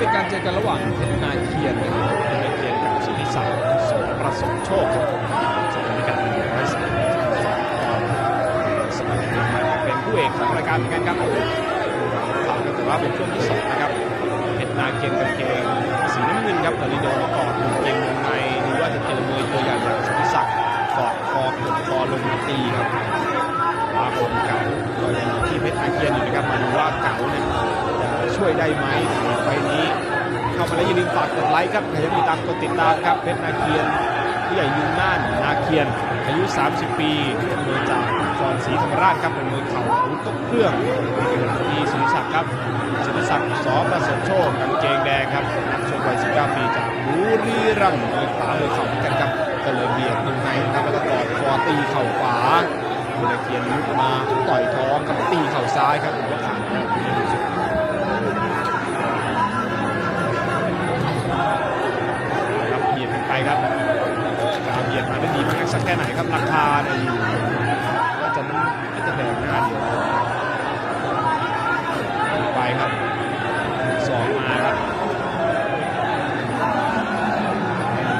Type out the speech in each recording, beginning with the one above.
เป็นการเจอกันระหว่างเพชรนาเคียนนะครับเพชรนาเคียนกับสุนิสังสมประสมโชคครับสมพิกัดหนึ่งร้อยสามสองปอนสมัยนี้เป็นผู้เอกของรายการเหมือนกันครับข่ามแต่ว่าเป็นช่วงที่สองนะครับเพชรนาเคียนกางเกงสีน้ำเงินครับตอนนี้โดนกอดกางเกงวงในดูว่าจะเจอมวยตัวใหญ่อย่างสุนิสังกอดคอกดคอลงมาตีครับมาคนเก่าที่เพชรอาเคียนอยู่นะครับมาดูว่าเก่าเนี่ย ช่วยได้ไหมไฟนี้ เข้ามาแล้วอย่าลืมฝากกดไลค์ครับใครยังมีตามกดติดตามครับเพชรนาเคียนผู้ใหญ่ยุงน่านนาเคียน อายุ 30 ปีมือจากนครศรีธรรมราชครับเป็นมือเข่าอาวุธครบเครื่องที่สุริศักดิ์ครับสุริศักดิ์สอประสมโชคกางเกงแดงครับนักชกวัย 19 ปีจากบุรีรัมย์มือขวามือเข่ากันครับก็เลยเบียดตรงในครับแล้วก็กอดคอตีเข่าขวาคุณตะเคียนลุกมาต่อยท้องกับตีเข่าซ้ายครับถือว่าขาดครับครับเบียดกันไปครับการเบียดมาได้ดีมากสักแค่ไหนครับราคาเนี่ยอยู่ว่าจะมันน่าจะแดงหน้าเดียวไปครับสองมาครับ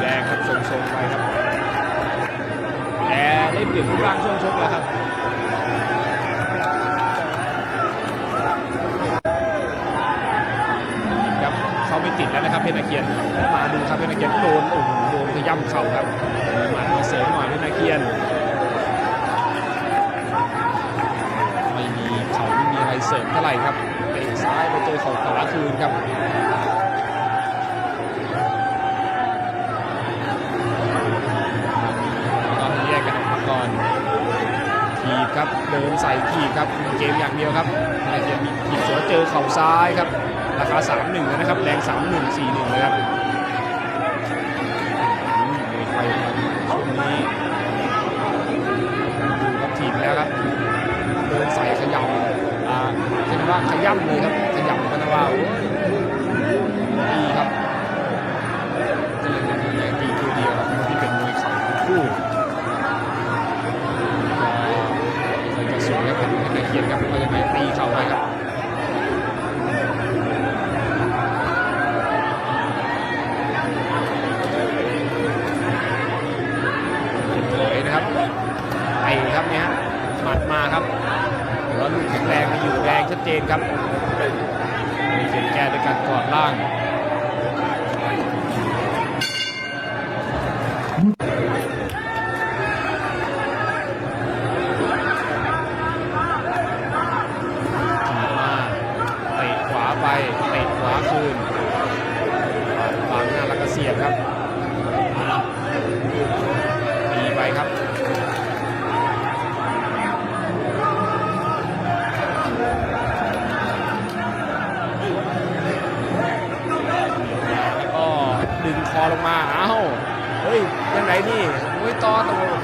แดงครับทรงๆไปครับ แต่ได้ เปลี่ยนรูปร่างช่วงชกแล้วครับครับเขาไม่ติดแล้วนะครับเพชรนาเคียนมาดูครับเพชรนาเคียนโดนโอ้โหโดนขย้ำเข่าครับมามาเสริมหน่อยเพชรนาเคียนไม่มีเข่าไม่มีอะไรเสริมเท่าไหร่ครับเตะซ้ายไปเจอเข่าขวาคืนครับ เดินใส่ทีครับเกมอย่างเดียวครับเกมมีทีดสวนเจอเข่าซ้ายครับราคา 3 1นะครับแรง 3 1 4 1เลยครับ เจนครับมีเสียงแก้ด้วยการกอดล่าง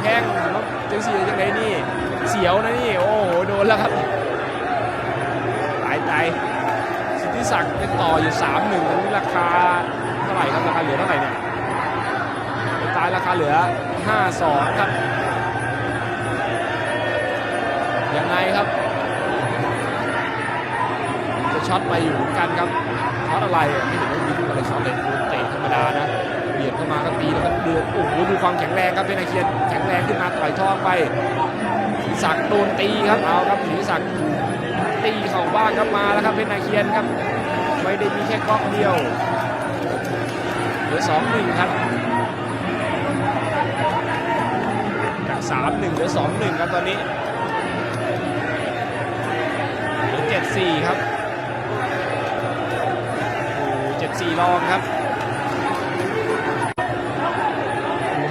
ข้งแล้วจังสียังไงนี่ เสียวนะนี่ โอ้โห โดนแล้วครับ ตายตายสิทธิศักดิ์เป็นต่ออยู่3 1นี้ราคาเท่าไหร่ครับ ราคาเหลือเท่าไหร่เนี่ยตายราคาเหลือ5 2ครับ ยังไงครับ จะช็อตไปอยู่เหมือนกันครับช็อตอะไรไม่เห็นว่ามีลูกอะไรช็อตเลยเตะธรรมดานะ มาก็ตีแล้วก็เดือดโอ้โหดูความแข็งแรงครับเป็นไอเคียนแข็งแรงขึ้นมาต่อยท้องไปศักดิ์โดนตีครับเอาครับศรีศักดิ์ตีเข่าบ้างครับมาแล้วครับเป็นไอเคียนครับไม่ได้มีแค่ก๊อกเดียวเหลือสองหนึ่งครับจากสามหนึ่งเหลือสองหนึ่งครับตอนนี้เหลือเจ็ดสี่ครับโอ้เจ็ดสี่รองครับ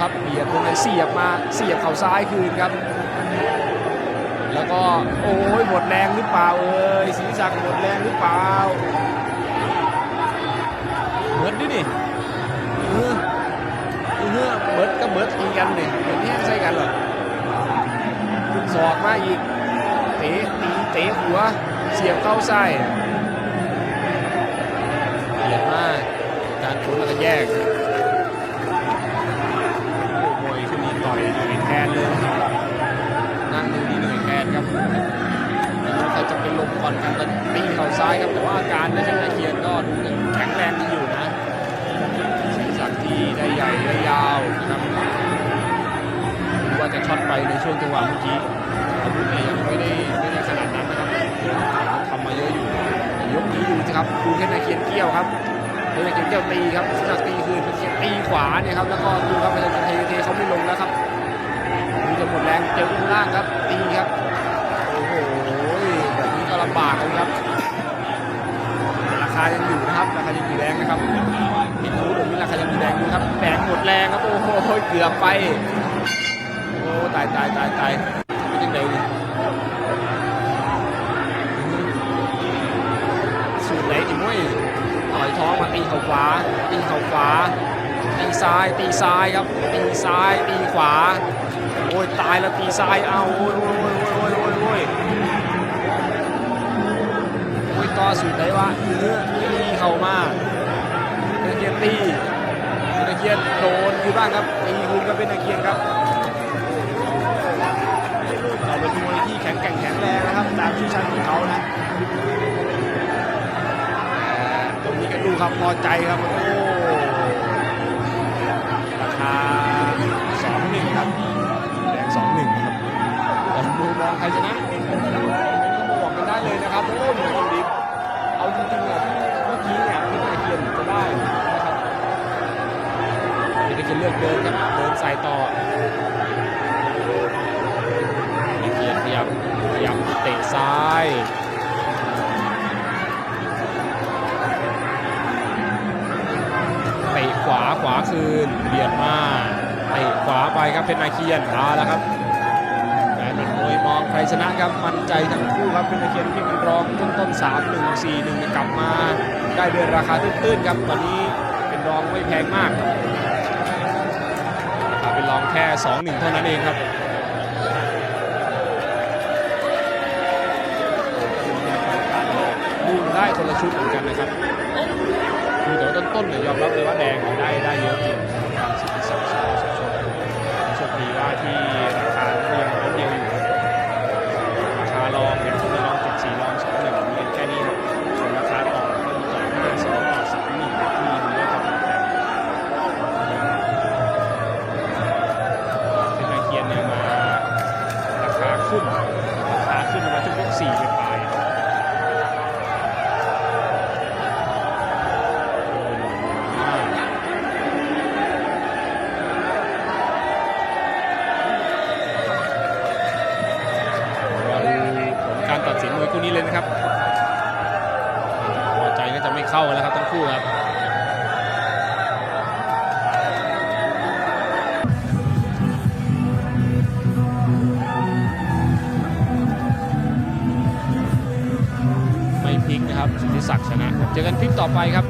ครับเบียดวงในเสียบมาเสียบเข่าซ้ายคืนครับ แล้วก็โอ้ยหมดแรงหรือเปล่าเอ้ยศรีศักดิ์หมดแรงหรือเปล่าเหมือนดินี่เออเออเบิร์ดก็เบิร์ดตีกันเนี่ยเหมือนแย่งใส่กันหรอสอกมาอีกเตะตีเตะหัวเสียบเข้าไส้เบียดมากการชนแล้วก็แยก เหนื่อยแทนเลยนั่งดูนี่เหนื่อยแทนครับแขาจะเป็นลมก่อนกันแต่ตีเข่าซ้ายครับแต่ว่าอาการในช่างนาเคียนก็ดูแข็งแรงดีอยู่นะสีสักที่ได้ใหญ่ได้ยาวนะครับว่าจะช็อตไปในช่วงจังหวะเมื่อกี้อาวุธเนี่ยังไม่ได้ไม่ได้ขนาดนั้นนะครับทำมาเยอะอยู่ยกนี้อยู่นะครับดูแค่นาเคียนเกี่ยวครับเป็นเกี่ยวตีครับสักตีคืนเป็นเกียตีขวาเนี่ยครับแล้วก็ดูครับเป็นเทเทเขาไม่ลงแล้วครับ จะหมดแรงเจออุ้งล่างครับตีครับโอ้โหแบบนี้ก็ลำบากเลยครับ ราคายังอยู่นะครับราคายังอยู่แรงนะครับมินูผมมีราคายังอยู่แรงอยู่ครับแบงหมดแรงครับโอ้โหเกือบไปโอ้ตายตายตายตายเป็นยังไงดิสูตรไหนดิมุ้ยต่อยท้องมาตีเข่าขวาตีเข่าขวาตีซ้ายตีซ้ายครับตีซ้ายตีขวา อ้ยตายแล้วตีซ้ายเอาโอ้ยโอ้ยโอ้ยโอ้ยโอ้ยโอ้ยโอ้ยต่อสุดได้วะเนื้อตีเข้ามาเนเกียนตีเนเกียนโดนคือบ้างครับตีคืนก็เป็นเนเกียนครับเราเป็นมวยที่แข็งแกร่งแข็งแรงนะครับตามชื่อชั้นของเขานะแต่ตรงนี้ก็ดูครับพอใจครับ คืนเบียดมาเตะขวาไปครับเพชรนาเคียนเอาแล้วครับแฟนมันมวยมองใครชนะครับมั่นใจทั้งคู่ครับเป็นตะเคียนที่เป็นรองต้นต้นสามหนึ่งสี่หนึ่งกลับมาได้เดือนราคาตื้นๆครับตอนนี้เป็นรองไม่แพงมากราคาเป็นรองแค่สองหนึ่งเท่านั้นเองครับดูได้คนละชุดเหมือนกันนะครับ คือแต่ว่าต้นๆเนี่ยยอมรับเลยว่าแดงได้ได้เยอะจริงทางสิบสองสิบสองโชคดีว่าที่ ศักดิ์ชนะครับ เจอกันคลิปต่อไปครับ